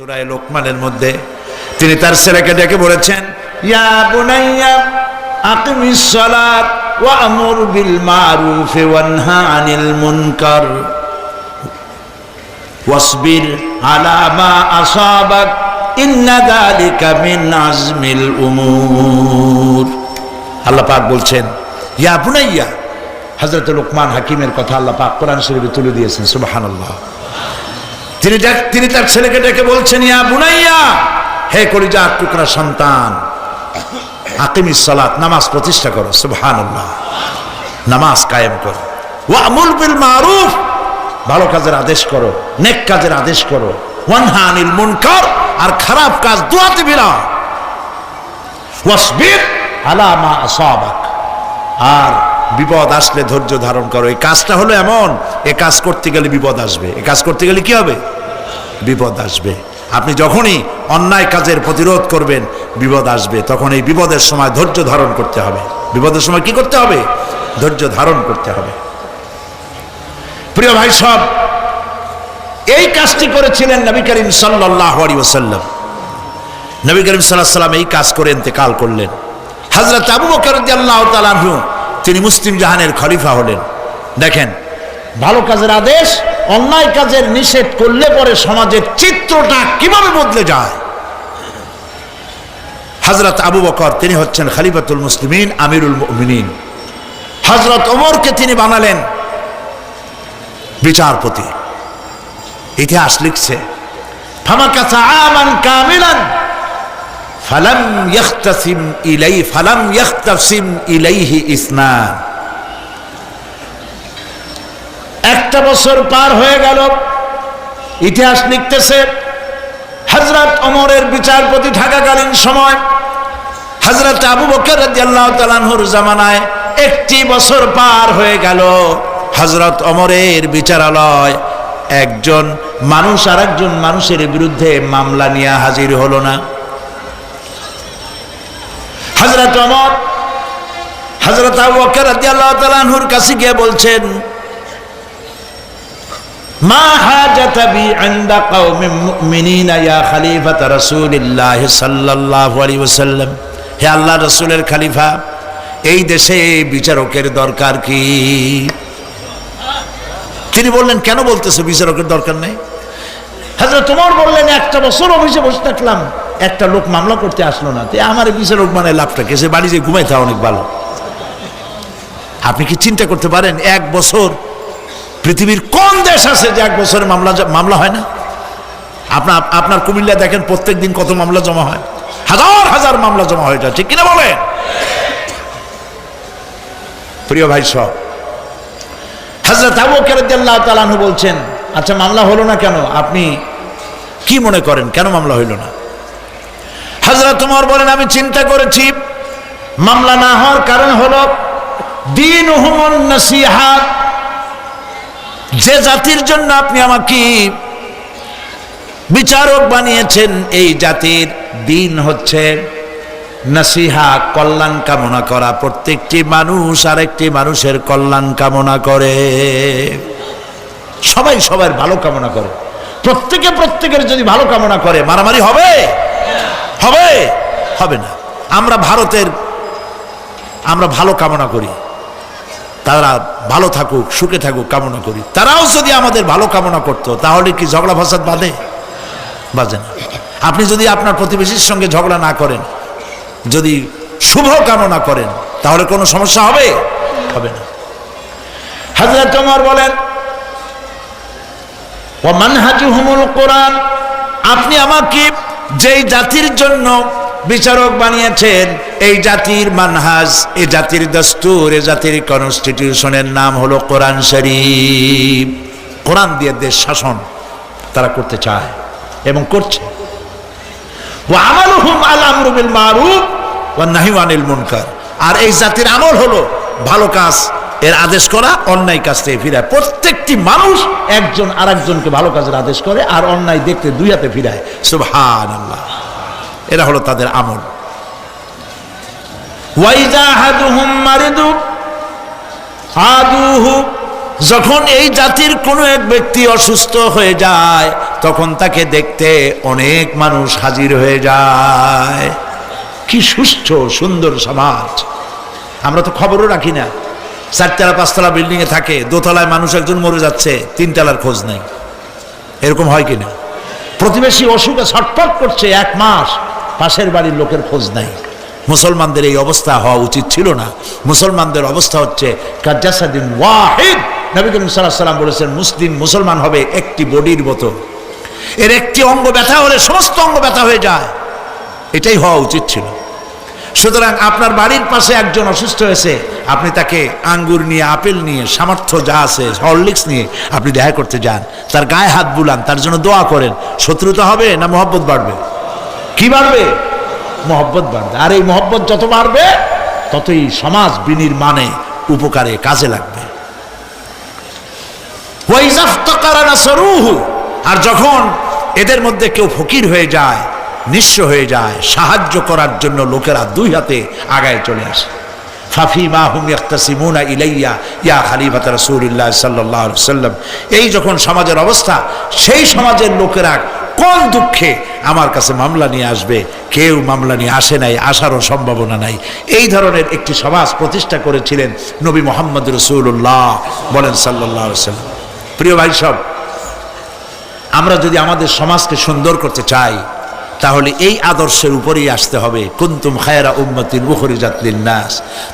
সুরায় লোকমানের মধ্যে তিনি তার ছেলেকে ডেকে বলেছেন, ইয়া বুনাইয়া সালাত ওয়া আমুর বিল মারুফ আনিল মুনকার। ওয়াসবির আলা মা আসাবাক, ইন্না যালিকা মিন আজমিল উমুর। আল্লাহ পাক বলছেন, ইয়া বুনাইয়া, হযরত লোকমান হাকিমের কথা আল্লাহ পাক কোরআন শরীফে তুলে দিয়েছেন, সুবহানাল্লাহ। তিনি তিনি তার ছেলেকে ডেকে বলছেন, ইয়া বুনাইয়া, হে কলিজা টুকরা সন্তান, আকিমিস সালাত, নামাজ প্রতিষ্ঠা করো, সুবহানাল্লাহ, নামাজ কায়েম করো। ওয়ামুল বিল মারুফ, ভালো কাজের আদেশ করো, নেক কাজের আদেশ করো। ওয়ানহা আনিল মুনকার, আর খারাপ কাজ দুয়াতে বিরাও ওয়াসবির আলা মা আসাবাক, আর বিপদ আসলে ধৈর্য ধারণ করো। এই কাজটা হলো এমন, এ কাজ করতে গেলে বিপদ আসবে। এ কাজ করতে গেলে কি হবে? বিপদ আসবে। আপনি যখনই অন্যায় কাজের প্রতিরোধ করবেন, বিপদ আসবে। তখন এই বিপদের সময় ধৈর্য ধারণ করতে হবে। বিপদের সময় কি করতে হবে? ধৈর্য ধারণ করতে হবে। প্রিয় ভাই সব, এই কাজটি করেছিলেন নবী করিম সাল্লাহ আলী ওসাল্লাম নবী করিম সাল্লাহ সাল্লাম এই কাজ করে ইন্তেকাল করলেন। হজরত আবু বকর আল্লাহ তিনি মুসলিম জাহানের খলিফা হলেন। দেখেন, ভালো কাজের আদেশ অন্যায় কাজের নিষেধ করলে পরে সমাজের চিত্রটা কীভাবে বদলে যায়? হজরত আবু বকর, তিনি হচ্ছেন খালিফাতুল মুসলিমিন, আমিরুল মুমিনিন। হজরত ওমরকে তিনি বানালেন বিচারপতি। ইতিহাস লিখছে ফামাকাসা আমান বছর পার হয়ে গেল। ইতিহাস লিখতেছে হজরত অমরের বিচারপতি থাকাকালীন সময় হজরত আবু বকর তাআলাহুর জামানায় একটি বছর পার হয়ে গেল। হজরত অমরের বিচারালয়, একজন মানুষ আর একজন মানুষের বিরুদ্ধে মামলা নিয়ে হাজির হলো না। হজরত অমর হজরত আবু বকর রাদিয়াল্লাহু তাআলাহুর কাছে গিয়ে বলছেন মা হে আল্লাহ এই দেশে বিচারকের দরকার কি? তিনি বললেন, কেন বলতেছে বিচারকের দরকার নেই? হাজরা তোমার বললেন, একটা বছর অফিসে বসে থাকলাম, একটা লোক মামলা করতে আসলো না। তে আমার বিচারক মানে লাভটা কে? সে বাড়ি যে ঘুমাই অনেক ভালো। আপনি কি চিন্তা করতে পারেন, এক বছর পৃথিবীর কোন দেশ আছে যে এক বছরে মামলা মামলা হয় না? আপনার আপনার কুমিল্লা দেখেন প্রত্যেক দিন কত মামলা জমা হয়। হাজার হাজার মামলা জমা হয় ঠিক কিনা বলে প্রিয় ভাই সব হাজরত আবু কেরাজ্লাহ তালানহু বলছেন আচ্ছা মামলা হলো না কেন? আপনি কি মনে করেন? কেন মামলা হইল না? হাজরত তোমার বলেন, আমি চিন্তা করেছি, মামলা না হওয়ার কারণ হলো দিন নসিহাত যে জাতির জন্য আপনি আমাকে বিচারক বানিয়েছেন, এই জাতির দিন হচ্ছে নসিহা, কল্যাণ কামনা করা। প্রত্যেকটি মানুষ আরেকটি মানুষের কল্যাণ কামনা করে। সবাই সবার ভালো কামনা করে। প্রত্যেকে প্রত্যেকের যদি ভালো কামনা করে, মারামারি হবে? হবে? হবে না। আমরা ভারতের, আমরা ভালো কামনা করি। তারা ভালো থাকুক, সুখে থাকুক, কামনা করি। তারাও যদি আমাদের ভালো কামনা করত, তাহলে কি ঝগড়া ফাসাদ বাঁধে? বাজে না। আপনি যদি আপনার প্রতিবেশীর সঙ্গে ঝগড়া না করেন, যদি শুভ কামনা করেন, তাহলে কোনো সমস্যা হবে? হবে না। হাজরত তোমার বলেন ও মানহাজুহুমুল কোরআন আপনি আমাকে যেই জাতির জন্য বিচারক বানিয়েছেন, এই জাতির মানহাজ, এ জাতির দস্তুর, এ জাতির কনস্টিটিউশনের নাম হলো কোরআন শরীফ। কোরআন দিয়ে দেশ শাসন তারা করতে চায় এবং করছে। আর এই জাতির আমল হলো ভালো কাজ, এর আদেশ করা, অন্যায় কাজ থেকে ফিরায়। প্রত্যেকটি মানুষ একজন আরেকজনকে ভালো কাজের আদেশ করে, আর অন্যায় দেখতে দুই হাতে ফিরায়। সুবহানাল্লাহ। এরা হলো তাদের আমল। যখন এই জাতির কোনো এক ব্যক্তি অসুস্থ হয়ে যায়, তখন তাকে দেখতে অনেক মানুষ হাজির হয়ে যায়। কি সুস্থ, সুন্দর সমাজ। আমরা তো খবরও রাখি না। চারতলা, পাঁচতলা বিল্ডিংয়ে থাকে, দোতলায় মানুষ একজন মরে যাচ্ছে, তিনতলার খোঁজ নেই। এরকম হয় কিনা? প্রতিবেশী অসুখে ছটফট করছে এক মাস। পাশের বাড়ির লোকের খোঁজ নাই। মুসলমানদের এই অবস্থা হওয়া উচিত ছিল না। মুসলমানদের অবস্থা হচ্ছে কাজাসাদিন ওয়াহিদ। নবী করিম সাল্লাহ সাল্লাম বলেছেন, মুসলিম, মুসলমান হবে একটি বডির মতো। এর একটি অঙ্গ ব্যথা হলে সমস্ত অঙ্গ ব্যথা হয়ে যায়। এটাই হওয়া উচিত ছিল। সুতরাং আপনার বাড়ির পাশে একজন অসুস্থ হয়েছে, আপনি তাকে আঙ্গুর নিয়ে, আপেল নিয়ে, সামর্থ্য যা আছে, হরলিক্স নিয়ে আপনি দেখা করতে যান। তার গায়ে হাত বুলান, তার জন্য দোয়া করেন। শত্রুতা হবে না মহব্বত বাড়বে? কি বাড়বে? মহব্বত বাড়বে। আর এই মহব্বত যত বাড়বে, ততই সমাজ বিনির্মাণে উপকারে কাজে লাগবে। আর যখন এদের মধ্যে কেউ ফকির হয়ে যায়, নিঃস্ব হয়ে যায়, সাহায্য করার জন্য লোকেরা দুই হাতে আগায় চলে আসে। ফাফি মা হুম ইয়াক্তাসিমুনা ইলাইয়া, ইয়া খালিফাত রাসূলুল্লাহ সাল্লাল্লাহু সাল্লাম এই যখন সমাজের অবস্থা, সেই সমাজের লোকেরা কোন দুঃখে আমার কাছে মামলা নিয়ে আসবে। কেউ মামলা নিয়ে আসে নাই, আসারও সম্ভাবনা নাই। এই ধরনের একটি সমাজ প্রতিষ্ঠা করেছিলেন নবী মোহাম্মদ রসুল্লাহ বলেন সাল্লাহ প্রিয় ভাই সব, আমরা যদি আমাদের সমাজকে সুন্দর করতে চাই, তাহলে এই আদর্শের উপরেই আসতে হবে। কুন্তুম খায়রা উম্মতিন মুখরিজাত লিন্নাস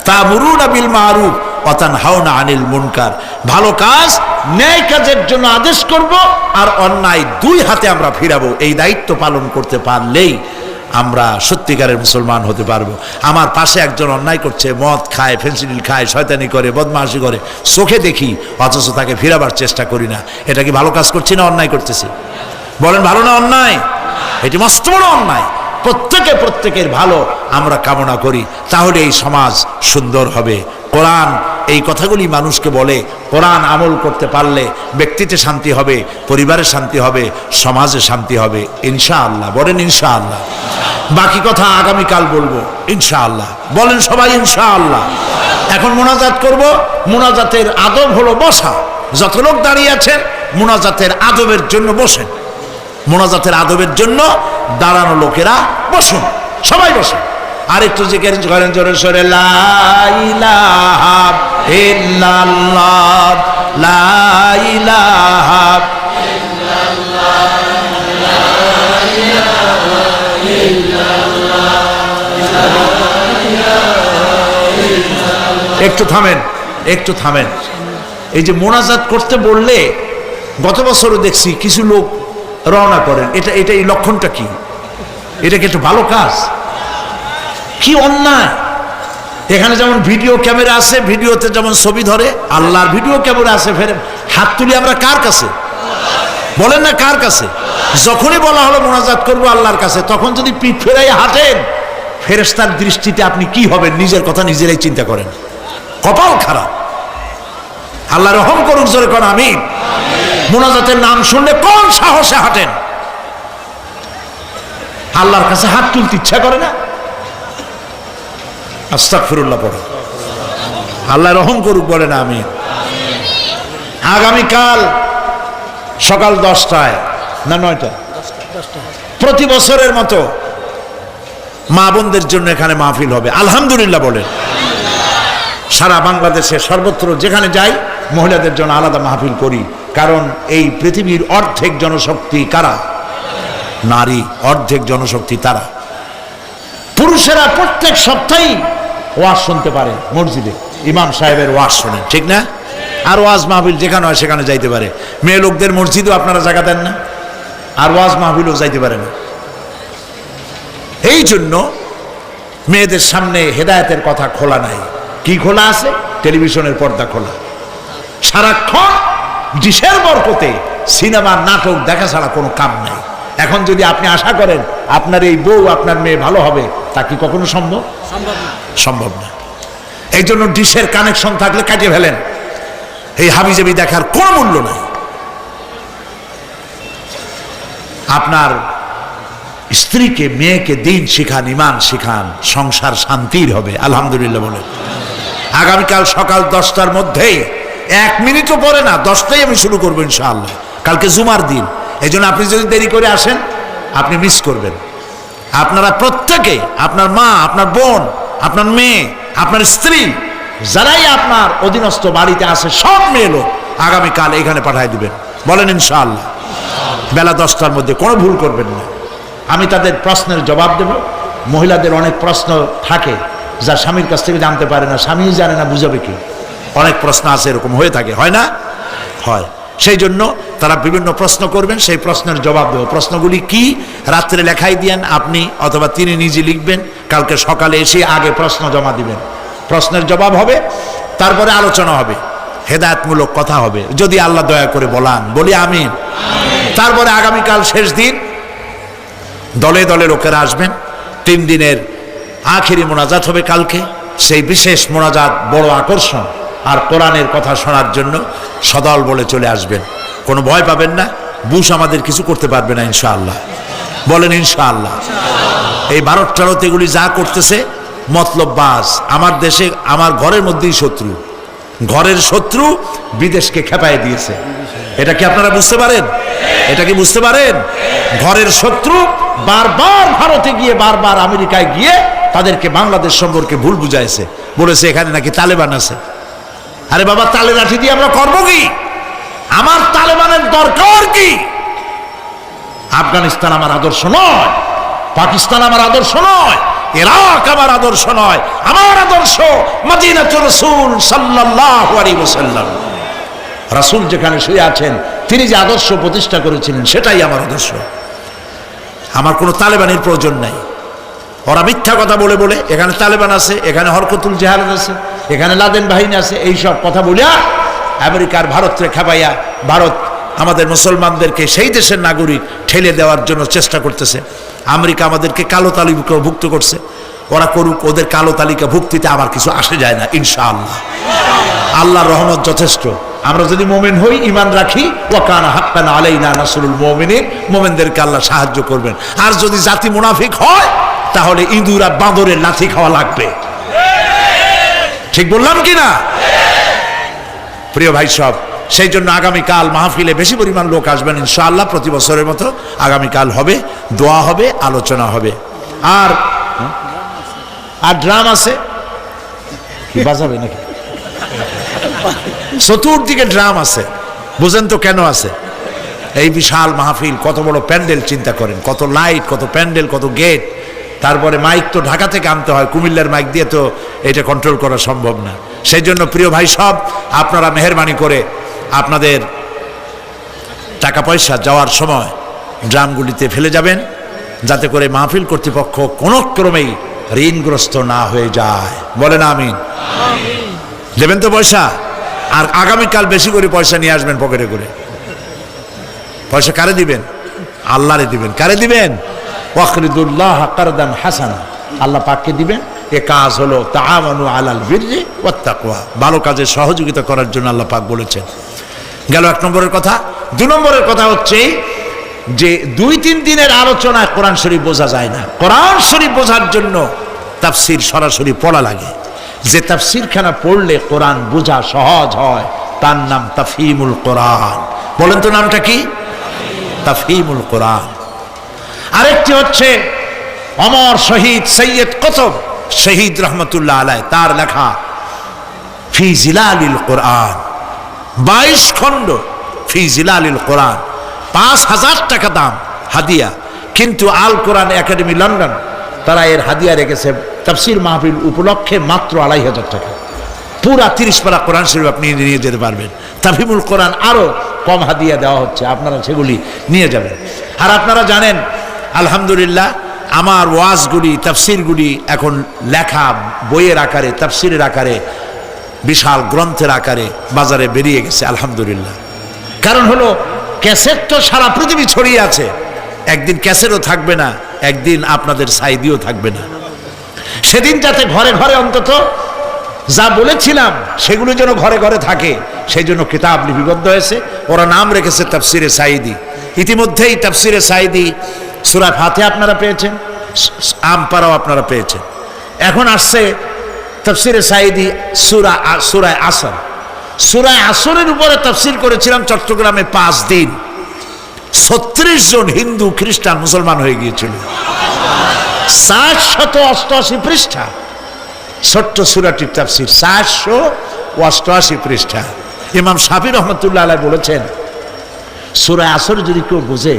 তামুরুনা বিল মারুফ। অতান হাওনা আনিল মুনকার। ভালো কাজ, ন্যায় কাজের জন্য আদেশ করব আর অন্যায় দুই হাতে আমরা ফিরাবো। এই দায়িত্ব পালন করতে পারলেই আমরা সত্যিকারের মুসলমান হতে পারব। আমার পাশে একজন অন্যায় করছে, মদ খায়, ফেন্সিডিল খায়, শয়তানি করে, বদমাশি করে। চোখে দেখি, অথচ তাকে ফিরাবার চেষ্টা করি না। এটা কি ভালো কাজ করছি না অন্যায় করতেছি? বলেন, ভালো না অন্যায়? এটি মস্ত বড় অন্যায়। প্রত্যেকে প্রত্যেকের ভালো আমরা কামনা করি। তাহলে এই সমাজ সুন্দর হবে। কোরআন, এই কথাগুলি মানুষকে বলে, কোরআন আমল করতে পারলে ব্যক্তিতে শান্তি হবে, পরিবারে শান্তি হবে, সমাজে শান্তি হবে। ইনশাআল্লাহ। বলেন ইনশাআল্লাহ। বাকি কথা আগামীকাল বলব। ইনশাআল্লাহ। বলেন সবাই ইনশাআল্লাহ। এখন মোনাজাত করব। মোনাজাতের আদব হলো বসা। যত লোক দাঁড়িয়ে আছেন মোনাজাতের আদবের জন্য বসেন। মোনাজাতের আদবের জন্য দাঁড়ানো লোকেরা বসুন। সবাই বসুন। আর একটু জিজ্ঞেস করেন, জোরে সরে একটু থামেন একটু থামেন। এই যে মোনাজাত করতে বললে গত বছরও দেখছি কিছু লোক রওনা করেন। এটা এটা এই লক্ষণটা কি? এটা কি একটু ভালো কাজ? কি অন্যায়? এখানে যেমন ভিডিও ক্যামেরা আছে, ভিডিওতে যেমন ছবি ধরে, আল্লাহর ভিডিও ক্যামেরা আছে, ফের হাত তুলি আমরা কার কাছে? বলেন না কার কাছে? যখনই বলা হলো মোনাজাত করব আল্লাহর কাছে, তখন যদি পিঠ ফেরাই হাঁটেন ফেরেস্তার দৃষ্টিতে আপনি কি হবেন? নিজের কথা নিজেরাই চিন্তা করেন। কপাল খারাপ। আল্লাহ রহম করুক, জোরে কর আমি মোনাজাতের নাম শুনলে কোন সাহসে হাঁটেন? আল্লাহর কাছে হাত তুলতে ইচ্ছা করে না? আস্তাকফিরুল্লাহ পড়ে। আল্লাহ রহম করুক বলে না আমি আগামীকাল সকাল দশটায়, না নয়টা প্রতি বছরের মতো মা বোনদের জন্য এখানে মাহফিল হবে। আলহামদুলিল্লাহ বলেন। সারা বাংলাদেশে সর্বত্র যেখানে যাই, মহিলাদের জন্য আলাদা মাহফিল করি। কারণ এই পৃথিবীর অর্ধেক জনশক্তি কারা? নারী, অর্ধেক জনশক্তি তারা। পুরুষেরা প্রত্যেক সপ্তাহেই ওয়াজ শুনতে পারে, মসজিদে। ইমাম সাহেবের ওয়াজ শোনেন, ঠিক না? আর ওয়াজ মাহফিল যেখানে হয় সেখানে যাইতে পারে। মেয়ে লোকদের মসজিদও আপনারা জায়গা দেন না। আর ওয়াজ মাহফিলও যাইতে পারে না। এই জন্য মেয়েদের সামনে হেদায়েতের কথা খোলা নাই। কি খোলা আছে? টেলিভিশনের পর্দা খোলা। সারাক্ষণ ডিশের বরকতে সিনেমা, নাটক, দেখা ছাড়া কোনো কাম নাই। এখন যদি আপনি আশা করেন আপনার এই বউ আপনার মেয়ে ভালো হবে তা কি কখনো সম্ভব? সম্ভব না। এই জন্য ডিশের কানেকশন থাকলে কাটিয়ে ফেলেন। এই হাবিজাবি দেখার কোনো মূল্য নাই। আপনার স্ত্রীকে মেয়েকে দিন শিখান ইমান শিখান সংসার শান্তির হবে আলহামদুলিল্লাহ বলে আগামীকাল সকাল দশটার মধ্যেই এক মিনিটও পরে না দশটাই আমি শুরু করব ইনশাআল্লাহ। কালকে জুমার দিন। এই জন্য আপনি যদি দেরি করে আসেন, আপনি মিস করবেন। আপনারা প্রত্যেকে, আপনার মা, আপনার বোন, আপনার মেয়ে, আপনার স্ত্রী, যারাই আপনার অধীনস্থ বাড়িতে আছে, সব মেয়ে লোক আগামীকাল এখানে পাঠায় দিবেন। বলেন ইনশাআল্লাহ। বেলা দশটার মধ্যে কোনো ভুল করবেন না। আমি তাদের প্রশ্নের জবাব দেব। মহিলাদের অনেক প্রশ্ন থাকে যা স্বামীর কাছ থেকে জানতে পারে না স্বামী জানে না, বুঝাবে কি? অনেক প্রশ্ন আছে, এরকম হয়ে থাকে, হয় না? হয়। সেই জন্য তারা বিভিন্ন প্রশ্ন করবেন, সেই প্রশ্নের জবাব দেবো। প্রশ্নগুলি কি? রাত্রে লেখাই দিয়েন আপনি, অথবা তিনি নিজে লিখবেন, কালকে সকালে এসে আগে প্রশ্ন জমা দিবেন। প্রশ্নের জবাব হবে, তারপরে আলোচনা হবে, হেদায়তমূলক কথা হবে। যদি আল্লাহ দয়া করে বলান, বলি আমি তারপরে আগামীকাল শেষ দিন, দলে দলে লোকেরা আসবেন। তিন দিনের আখেরি মোনাজাত হবে কালকে, সেই বিশেষ মোনাজাত বড় আকর্ষণ। আর কোরআনের কথা শোনার জন্য সদল বলে চলে আসবেন। কোনো ভয় পাবেন না, বুশ আমাদের কিছু করতে পারবে না ইনশাআল্লাহ। বলেন ইনশাআল্লাহ। এই ভারত এগুলি যা করতেছে, মতলব বাস, আমার দেশে, আমার ঘরের মধ্যেই শত্রু। ঘরের শত্রু বিদেশকে খেপায় দিয়েছে। এটা কি আপনারা বুঝতে পারেন? এটা কি বুঝতে পারেন? ঘরের শত্রু বারবার ভারতে গিয়ে, বারবার আমেরিকায় গিয়ে তাদেরকে বাংলাদেশ সম্পর্কে ভুল বুঝাইছে। বলেছে এখানে নাকি তালেবান আছে। আরে বাবা, তালে লাঠি দিয়ে আমরা করব কি? আমার তালেবানের দরকার কি? আফগানিস্তান আমার আদর্শ নয়, পাকিস্তান আমার আদর্শ নয়, ইরাক আমার আদর্শ নয়, আমার আদর্শ মদিনাতুর রাসূল সাল্লাল্লাহু আলাইহি ওয়াসাল্লাম। রাসূল যেখানে শুয়ে আছেন, তিনি যে আদর্শ প্রতিষ্ঠা করেছিলেন, সেটাই আমার আদর্শ। আমার কোনো তালেবানের প্রয়োজন নাই। ওরা মিথ্যা কথা বলে বলে, এখানে তালেবান আছে, এখানে হরকতুল জেহাদ আছে, এখানে লাদেন বাহিনী আছে, এইসব কথা বলিয়া আমেরিকার ভারতকে খেপাইয়া ভারত আমাদের মুসলমানদেরকে সেই দেশের নাগরিক ঠেলে দেওয়ার জন্য চেষ্টা করতেছে। আমেরিকা আমাদেরকে কালো তালিকাভুক্ত করছে। ওরা করুক, ওদের কালো তালিকা ভুক্তিতে আমার কিছু আসে যায় না, ইনশাআল্লাহ। আল্লাহর রহমত যথেষ্ট। আমরা যদি মোমেন হই ইমান রাখি, ওয়াকানা হাক্কানা আলাইনা নাসরুল মুমিনিন, মোমেনদেরকে আল্লাহ সাহায্য করবেন। আর যদি জাতি মুনাফিক হয় তাহলে ইঁদুর আর বাঁদরের লাথি খাওয়া লাগবে। ঠিক বললাম কি না? প্রিয় ভাই সব, সেই জন্য আগামীকাল মাহফিলে বেশি পরিমাণ লোক আসবেন ইনশাআল্লাহ প্রতি বছরের মতো। আগামীকাল হবে, দোয়া হবে, আলোচনা হবে। আর আর ড্রাম আছে? বাজাবে নাকি? চতুর্দিকে ড্রাম আছে। বুঝেন তো কেন আছে? এই বিশাল মাহফিল, কত বড় প্যান্ডেল, চিন্তা করেন। কত লাইট, কত প্যান্ডেল, কত গেট। তারপরে মাইক তো ঢাকা থেকে আনতে হয় কুমিল্লার মাইক দিয়ে তো এটা কন্ট্রোল করা সম্ভব না। সেই জন্য প্রিয় ভাই সব আপনারা মেহরবানি করে আপনাদের টাকা পয়সা যাওয়ার সময় ড্রামগুলিতে ফেলে যাবেন যাতে করে মাহফিল কর্তৃপক্ষ কোনো ক্রমেই ঋণগ্রস্ত না হয়ে যায়। বলেন আমিন। দেবেন তো পয়সা? আর আগামীকাল বেশি করে পয়সা নিয়ে আসবেন পকেটে করে। পয়সা কারে দিবেন? আল্লাহরে দিবেন। কারে দিবেন? ওয়াকরিদুল্লাহ কারদান হাসানা। আল্লাহ পাককে দিবেন। এ কাজ হলো তাআমানু আলাল বিররি ওয়াত তাকওয়া ভালো কাজে সহযোগিতা করার জন্য আল্লাহ পাক বলেছেন। গেল এক নম্বরের কথা। দু নম্বরের কথা হচ্ছে যে দুই তিন দিনের আলোচনায় কোরআন শরীফ বোঝা যায় না। কোরআন শরীফ বোঝার জন্য তাফসির সরাসরি পড়া লাগে। যে তাফসিরখানা পড়লে কোরআন বোঝা সহজ হয়, তার নাম তাফহিমুল কোরআন। বলেন তো নামটা কি? তাফহিমুল কোরআন। আরেকটি হচ্ছে অমর শহীদ সৈয়দ কতব শহীদ রহমতুল্লাহ আলাই তার লেখা ফি কোরআন। বাইশ খণ্ড ফি জিলালিল কোরআন। পাঁচ হাজার টাকা দাম, হাদিয়া। কিন্তু আল কোরআন একাডেমি লন্ডন, তারা এর হাদিয়া রেখেছে তাফসির মাহফিল উপলক্ষে মাত্র আড়াই হাজার টাকা। পুরা তিরিশ পারা কোরআন শরীফ আপনি নিয়ে যেতে পারবেন। তাফিমুল কোরআন আরও কম হাদিয়া দেওয়া হচ্ছে, আপনারা সেগুলি নিয়ে যাবেন। আর আপনারা জানেন আলহামদুলিল্লাহ, আমার ওয়াজগুলি, তাফসিরগুলি এখন লেখা বইয়ের আকারে, তাফসিরের আকারে, বিশাল গ্রন্থের আকারে বাজারে বেরিয়ে গেছে, আলহামদুলিল্লাহ। কারণ হলো, ক্যাসেট তো সারা পৃথিবী ছড়িয়ে আছে। একদিন ক্যাসেটও থাকবে না, একদিন আপনাদের সাইদিও থাকবে না। সেদিন যাতে ঘরে ঘরে অন্তত যা বলেছিলাম, সেগুলো যেন ঘরে ঘরে থাকে, সেই জন্য কিতাব লিপিবদ্ধ হয়েছে। ওরা নাম রেখেছে তাফসিরে সাইদি। ইতিমধ্যেই তাফসিরে সাইদি সুরা ফাতে আপনারা পেয়েছেন আমপারাও আপনারা পেয়েছেন। এখন আসছে তফসিরে সাইদি সুরা সুরায় আসর। সুরায় আসরের উপরে তফসিল করেছিলাম চট্টগ্রামে পাঁচ দিন। ছত্রিশ জন হিন্দু খ্রিস্টান মুসলমান হয়ে গিয়েছিল। ষাট শত অষ্টআশি পৃষ্ঠা। ছোট্ট সুরাটির তাফসির চারশো অষ্টআশি পৃষ্ঠা। ইমাম সাবির রহমতুল্লাহ আলাই বলেছেন, সুরায় আসর যদি কেউ বোঝে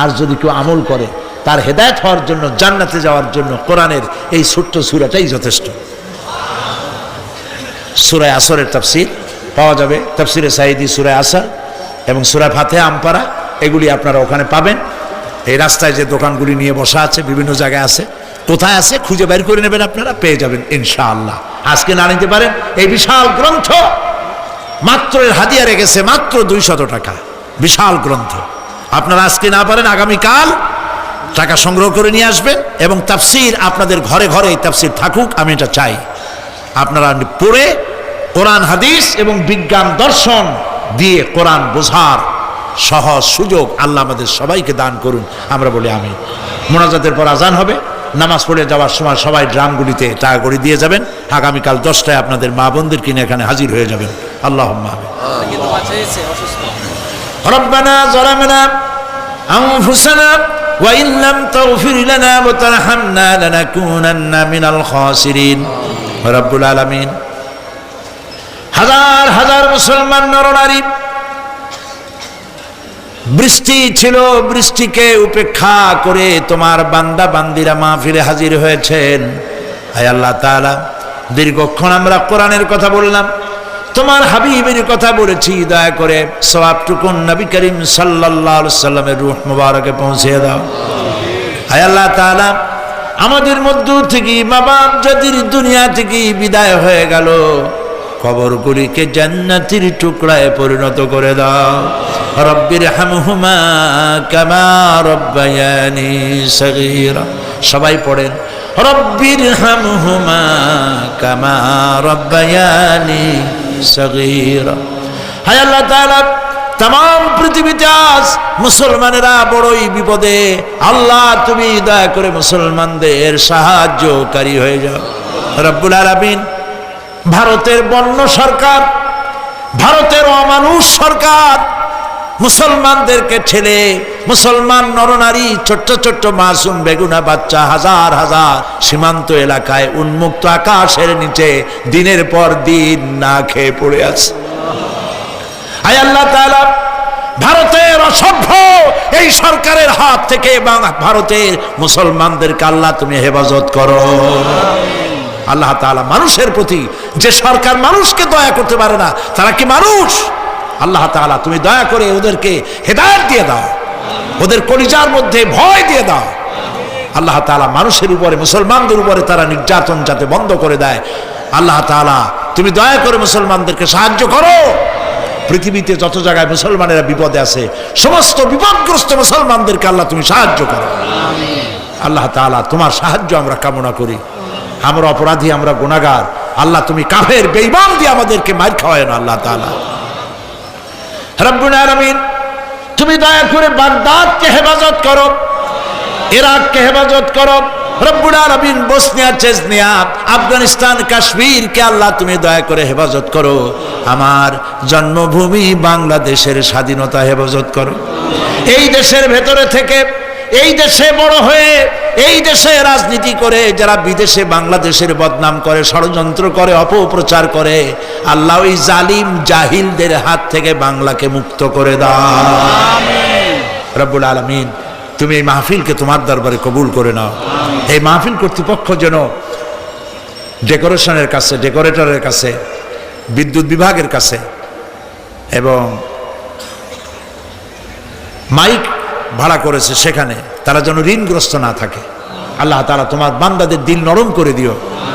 আর যদি কেউ আমল করে, তার হেদায়ত হওয়ার জন্য, জান্নাতে যাওয়ার জন্য কোরআনের এই ছোট্ট সুরাটাই যথেষ্ট। সুরায় আসরের তাফসির পাওয়া যাবে। তাফসিরে সাইদি সুরায় আসর এবং সুরায় ফাতে আমপারা এগুলি আপনারা ওখানে পাবেন। এই রাস্তায় যে দোকানগুলি নিয়ে বসা আছে, বিভিন্ন জায়গায় আছে, কোথায় আছে খুঁজে বের করে নেবেন আপনারা, পেয়ে যাবেন ইনশাআল্লাহ। আজকে না নিতে পারেন, এই বিশাল গ্রন্থ মাত্র হাদিয়া রেখেছে মাত্র দুইশত টাকা। বিশাল গ্রন্থ। আপনারা আজকে না পারেন, আগামীকাল টাকা সংগ্রহ করে নিয়ে আসবেন এবং তাফসির আপনাদের ঘরে ঘরে এই তাফসির থাকুক, আমি এটা চাই। আপনারা পড়ে কোরআন, হাদিস এবং বিজ্ঞান, দর্শন দিয়ে কোরআন বোঝার সহজ সুযোগ আল্লাহ আমাদের সবাইকে দান করুন, আমরা বলি আমি মোনাজাতের পর আজান হবে, নামাজ পড়ে যাওয়ার সময় সবাই ড্রামগুলিতে টাকা করে দিয়ে যাবেন, আগামীকাল দশটায় আপনাদের মা বোনদের কিনে এখানে হাজির হয়ে যাবেন। আল্লাহ অসুস্থ। ربنا ظلمنا أنفسنا وإن لم تغفر لنا وترحمنا لنكونن من الخاسرين رب العالمين হাজার হাজার মুসলমান নরনারী বৃষ্টি ছিল বৃষ্টিকে উপেক্ষা করে তোমার বান্দা বান্দিরা মাহফিলে হাজির হয়েছেন হায় আল্লাহ তাআলা দীর্ঘক্ষণ আমরা কোরআনের কথা বললাম তোমার হাবিবের কথা বলেছি, দয়া করে সবাবটুকুন নবী করিম আলাইহি সাল্লামের রূহ মুবারকে পৌঁছে দাও। হায় আল্লাহ তাআলা, আমাদের মধ্য থেকে মা বাপ যদি দুনিয়া থেকে বিদায় হয়ে গেল। কবরগুলিকে জান্নাতির টুকরায় পরিণত করে দাও। রব্বির হামহুমা কামা রব্বায়ানি সগীরা। সবাই পড়েন রব্বির হামহুমা কামা রব্বায়ানি সগীরা। হায় আল্লাহ তাআলা পৃথিবীতে আজ মুসলমানেরা বড়ই বিপদে। আল্লাহ, তুমি দয়া করে মুসলমানদের সাহায্যকারী হয়ে যাও। রব্বুল আলামিন, ভারতের বন্য সরকার, ভারতের অমানুষ সরকার মুসলমানদেরকে ঠেলে মুসলমান নরনারী, ছোট্ট ছোট্ট মাসুম বেগুনা বাচ্চা হাজার হাজার সীমান্ত এলাকায় উন্মুক্ত আকাশের নিচে দিনের পর দিন না খেয়ে পড়ে আছে। আয় আল্লাহ ভারতের অসভ্য এই সরকারের হাত থেকে এবং ভারতের মুসলমানদেরকে আল্লাহ তুমি হেফাজত করো। আল্লাহ তাআলা মানুষের প্রতি যে সরকার মানুষকে দয়া করতে পারে না, তারা কি মানুষ? আল্লাহ তাআলা, তুমি দয়া করে ওদেরকে হেদায়ত দিয়ে দাও। ওদের কলিজার মধ্যে ভয় দিয়ে দাও। আল্লাহ তাআলা মানুষের উপরে, মুসলমানদের উপরে তারা নির্যাতন যাতে বন্ধ করে দেয়। আল্লাহ তাআলা, তুমি দয়া করে মুসলমানদেরকে সাহায্য করো। পৃথিবীতে যত জায়গায় মুসলমানেরা বিপদে আছে, সমস্ত বিপদগ্রস্ত মুসলমানদেরকে আল্লাহ তুমি সাহায্য করো। আল্লাহ তাআলা, তোমার সাহায্য আমরা কামনা করি। আমরা অপরাধী, আমরা গুণাগার আল্লাহ তুমি কাফের বেইমান দিয়ে আমাদেরকে মার খাওয়ায় না আল্লাহ তাআলা। রব্বুল তুমি দয়া করে বাগদাদকে হেফাজত করো, ইরাককে হেফাজত করো। আলামিন, বসনিয়া চেজনিয়া আফগানিস্তান আল্লাহ তুমি দয়া করে হেফাজত করো। আমার জন্মভূমি বাংলাদেশের স্বাধীনতা হেফাজত করো। এই দেশের ভেতরে থেকে, এই দেশে বড় হয়ে এই দেশে রাজনীতি করে যারা বিদেশে বাংলাদেশের বদনাম করে ষড়যন্ত্র করে অপপ্রচার করে আল্লাহ ওই জালিম জাহিলদের হাত থেকে বাংলাকে মুক্ত করে দাও। রব্বুল আলমিন তুমি এই মাহফিলকে তোমার দরবারে কবুল করে নাও। এই মাহফিল কর্তৃপক্ষ যেন ডেকোরেশনের কাছে ডেকোরেটরের কাছে বিদ্যুৎ বিভাগের কাছে এবং মাইক ভাড়া করেছে সেখানে। তারা যেন ঋণগ্রস্ত না থাকে। আল্লাহ তালা তোমার বান্দাদের দিল নরম করে দিও।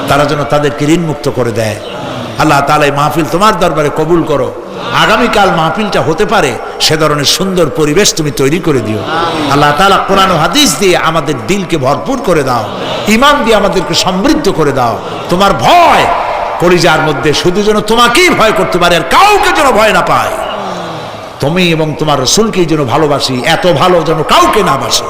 তারা যেন তাদেরকে ঋণ মুক্ত করে দেয়। আল্লাহ তালা এই মাহফিল তোমার দরবারে কবুল করো। আগামীকাল মাহফিলটা হতে পারে, সে ধরনের সুন্দর পরিবেশ তুমি তৈরি করে দিও। আল্লাহ তালা কোরআন হাদিস দিয়ে আমাদের দিলকে ভরপুর করে দাও। ইমান দিয়ে আমাদেরকে সমৃদ্ধ করে দাও। তোমার ভয় কলিজার মধ্যে শুধু যেন তোমাকেই ভয় করতে পারে আর কাউকে যেন ভয় না পায়। তুমি এবং তোমার রসুলকেই যেন ভালোবাসি, এত ভালো যেন কাউকে না বাসি।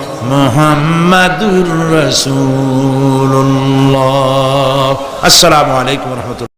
মোহাম্মদুর রসুল্লাহ আসসালামু আলাইকুম রহমতুল